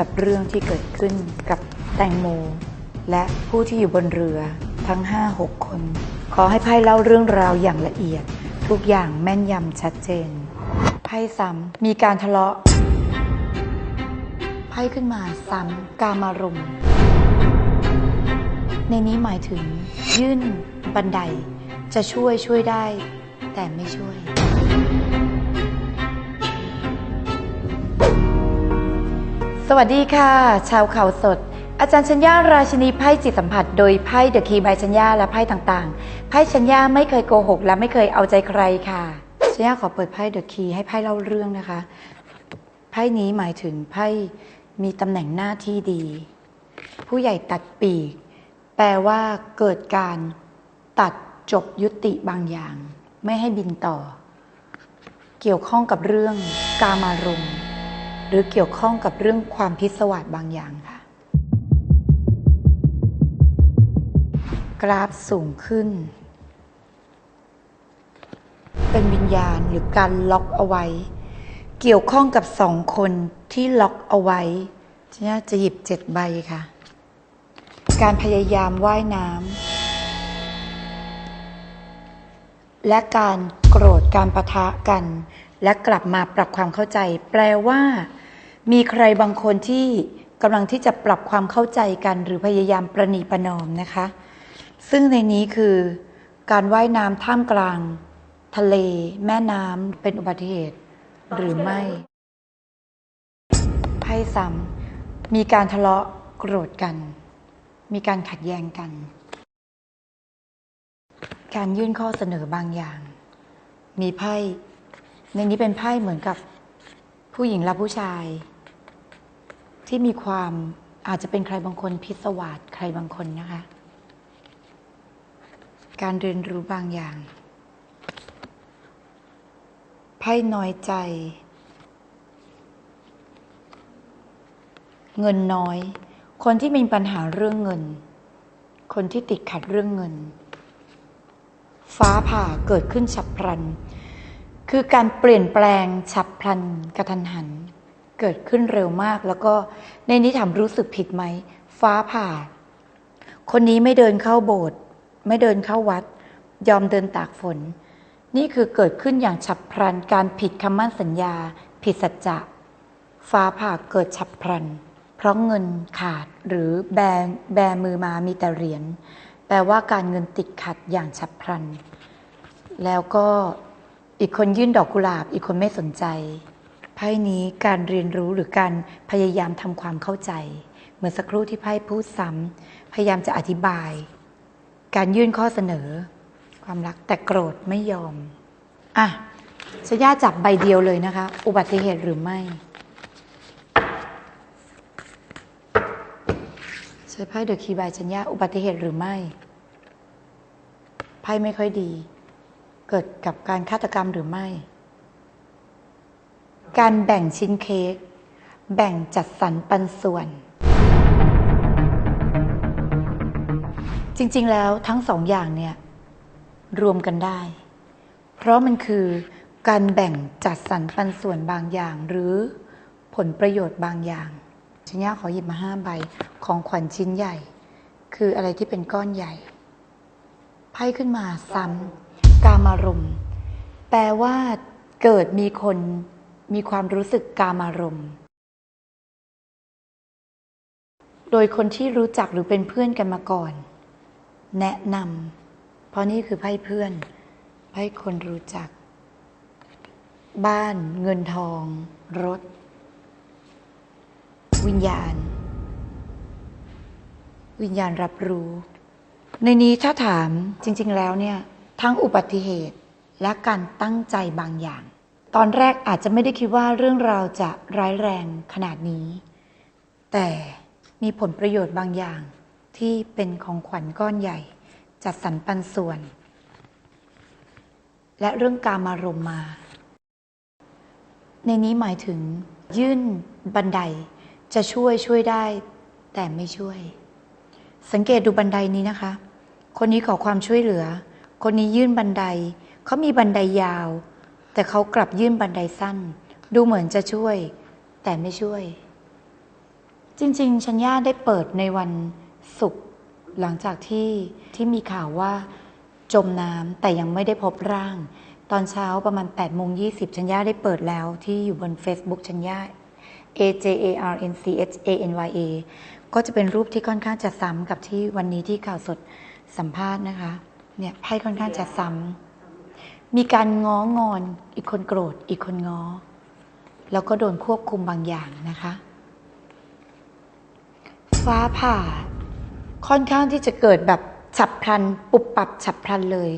กับเรื่องที่เกิดขึ้นกับแตงโม และผู้ที่อยู่บนเรือทั้ง 5-6 คน ขอให้ไพ่เล่าเรื่องราวอย่างละเอียด ทุกอย่างแม่นยำชัดเจน ไพ่ซ้ำมีการทะเลาะ ไพ่ขึ้นมาซ้ำกามารมในนี้หมายถึงยื่นบันไดจะช่วยช่วยได้ แต่ไม่ช่วย สวัสดีค่ะ ชาวข่าวสด อาจารย์ชัญญาราชินีไพ่จิตสัมผัส โดยไพ่เดอะคีย์บายชัญญาและไพ่ต่างๆ ไพ่ชัญญาไม่เคยโกหก และไม่เคยเอาใจใครค่ะชัญญาขอเปิดไพ่เดอะคีย์ให้ไพ่เล่าเรื่องนะคะ ไพ่นี้หมายถึงไพ่มีตำแหน่งหน้าที่ดี ผู้ใหญ่ตัดปีก แปลว่าเกิดการตัดจบยุติบางอย่าง ไม่ให้บินต่อ เกี่ยวข้องกับเรื่องกามารมณ์ หรือเกี่ยวข้องกับเรื่องความพิศวาสบางอย่างค่ะ กราฟสูงขึ้น เป็นวิญญาณหรือการล็อกเอาไว้ เกี่ยวข้องกับสองคนที่ล็อกเอาไว้เนี่ยจะหยิบเจ็ดใบค่ะ การพยายามว่ายน้ำและการโกรธการประทะกัน และกลับมาปรับความเข้าใจ แปลว่า มีใครบางคนที่กำลังที่จะปรับความเข้าใจกัน หรือพยายามประนีประนอมนะคะ ซึ่งในนี้คือการว่ายน้ำท่ามกลาง ทะเล แม่น้ำเป็นอุบัติเหตุ หรือไม่ไพ่ซ้ำมีการทะเลาะโกรธกัน มีการขัดแย้งกัน การยื่นข้อเสนอบางอย่าง มีไพ่ในนี้เป็นไพ่เหมือนกับผู้หญิงและผู้ชาย ที่มีความอาจจะเป็นใครบางคนพิศวาสใครบางคนนะคะ การเรียนรู้บางอย่างไพ่น้อยใจ เงินน้อย คนที่มีปัญหาเรื่องเงิน คนที่ติดขัดเรื่องเงิน ฟ้าผ่าเกิดขึ้นฉับพลัน คือการเปลี่ยนแปลงฉับพลันกระทันหัน เกิดขึ้นเร็วมาก แล้วก็ในนี้ถามรู้สึกผิดไหม ฟ้าผ่า คนนี้ไม่เดินเข้าโบสถ์ไม่เดินเข้าวัด ยอมเดินตากฝน นี่คือเกิดขึ้นอย่างฉับพลัน การผิดคำมั่นสัญญา ผิดสัจจะ ฟ้าผ่าเกิดฉับพลัน เพราะเงินขาดหรือแบแบมือมามีแต่เหรียญแปลว่าการเงินติดขัดอย่างฉับพลัน แล้วก็อีกคนยื่นดอกกุหลาบ อีกคนไม่สนใจ ไพ่นี้การเรียนรู้หรือการพยายามทำความเข้าใจ เหมือนสักครู่ที่ไพ่พูดซ้ำพยายามจะอธิบาย การยื่นข้อเสนอ ความรักแต่โกรธไม่ยอมอะชย่าจับใบเดียวเลยนะคะ อุบัติเหตุหรือไม่ ใช้ไพ่เดอะคีย์บายชัญญาอุบัติเหตุหรือไม่ ไพ่ไม่ค่อยดี เกิดกับการฆาตกรรมหรือไม่ การแบ่งชิ้นเค้ก แบ่งจัดสรรปันส่วน จริงๆ แล้วทั้งสองอย่างเนี่ย รวมกันได้ เพราะมันคือการแบ่งจัดสรรปันส่วนบางอย่าง หรือผลประโยชน์บางอย่างชิญญาขอหยิบมาห้าใบของขวัญชิ้นใหญ่ คืออะไรที่เป็นก้อนใหญ่ ไพ่ขึ้นมาซ้ำกามารม แปลว่าเกิดมีคน มีความรู้สึกกามารมณ์ โดยคนที่รู้จักหรือเป็นเพื่อนกันมาก่อน แนะนำเพราะนี่คือไพ่เพื่อน ไพ่คนรู้จัก บ้านเงินทอง รถ วิญญาณ วิญญาณรับรู้ ในนี้ถ้าถามจริง ๆ แล้วเนี่ย ทั้งอุบัติเหตุและการตั้งใจบางอย่าง ตอนแรกอาจจะไม่ได้คิดว่าเรื่องราวจะร้ายแรงขนาดนี้ แต่มีผลประโยชน์บางอย่างที่เป็นของขวัญก้อนใหญ่ จัดสรรปันส่วน และเรื่องการมารมมา ในนี้หมายถึง ยื่นบันไดจะช่วยช่วยได้ แต่ไม่ช่วย สังเกตดูบันไดนี้นะคะ คนนี้ขอความช่วยเหลือ คนนี้ยื่นบันไดเขามีบันไดยาว แต่เขากลับยื่นบันไดสั้น ดูเหมือนจะช่วย แต่ไม่ช่วย จริง ๆ ชัญญาได้เปิดในวันศุกร์หลังจากที่ที่มีข่าวว่า จมน้ำแต่ยังไม่ได้พบร่าง ตอนเช้าประมาณ8โมง20 ชัญญาได้เปิดแล้วที่อยู่บน Facebook ชัญญา A J A R N C H A N Y A ก็จะเป็นรูปที่ค่อนข้างจะซ้ำกับที่วันนี้ที่ข่าวสดสัมภาษณ์นะคะ เนี่ยไพ่ค่อนข้างจะซ้ำ มีการง้องอน อีกคนโกรธ อีกคนง้อ แล้วก็โดนควบคุมบางอย่างนะคะ ฟ้าผ่า ค่อนข้างที่จะเกิดแบบฉับพลัน ปุบปับฉับพลันเลย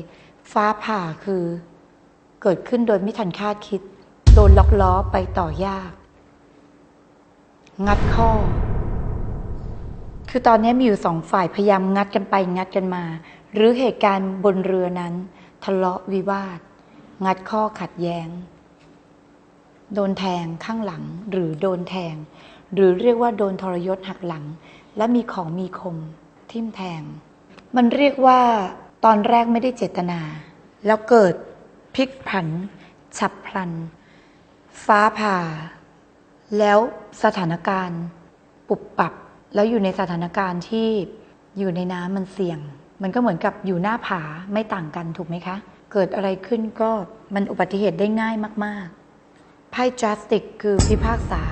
ฟ้าผ่าคือ เกิดขึ้นโดยไม่ทันคาดคิด โดนล็อกล้อไปต่อยาก งัดข้อ คือตอนนี้มีอยู่สองฝ่ายพยายามงัดกันไปงัดกันมา หรือเหตุการณ์บนเรือนั้น ทะเลาะวิวาท งัดข้อขัดแย้ง โดนแทงข้างหลังหรือโดนแทง หรือเรียกว่าโดนทรยศหักหลัง และมีของมีคมทิ่มแทง มันเรียกว่าตอนแรกไม่ได้เจตนา แล้วเกิดพลิกผัน ฉับพลัน ฟ้าผ่า แล้วสถานการณ์ ปุบปับ แล้วอยู่ในสถานการณ์ที่อยู่ในน้ำมันเสี่ยง มันก็เหมือนกับอยู่หน้าผาไม่ต่างกันถูกไหมคะ เกิดอะไรขึ้นก็มันอุบัติเหตุได้ง่ายมากๆ ไพ่ justice คือพิพากษา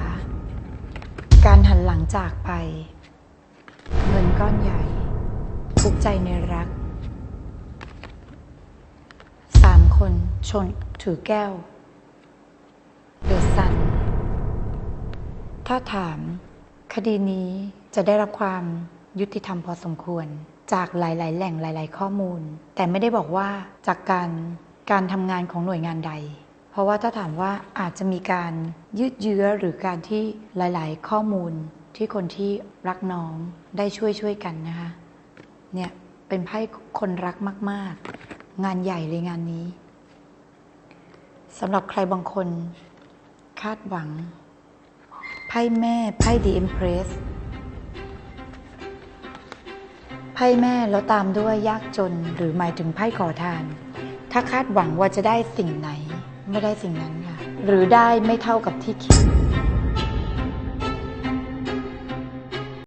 การหันหลังจากไป เงินก้อนใหญ่ ทุกใจในรักสามคนชนถือแก้วเดือะซันถ้าถามคดีนี้จะได้รับความ ยุติธรรมพอสมควร จากหลาย ๆ แหล่งหลาย ๆ ข้อมูล แต่ไม่ได้บอกว่าจากการการทำงานของหน่วยงานใด เพราะว่าถ้าถามว่าอาจจะมีการยืดเยื้อหรือการที่หลาย ๆ ข้อมูลที่คนที่รักน้องได้ช่วยช่วยกันนะคะ เนี่ยเป็นไพ่คนรักมาก ๆ งานใหญ่เลยงานนี้สำหรับใครบางคนคาดหวัง ไพ่แม่ไพ่ The Empress พ่แม่แล้วตามด้วยยากจนหรือหมายถึงไพ่ขอทาน ถ้าคาดหวังว่าจะได้สิ่งไหน ไม่ได้สิ่งนั้นค่ะ หรือได้ไม่เท่ากับที่คิด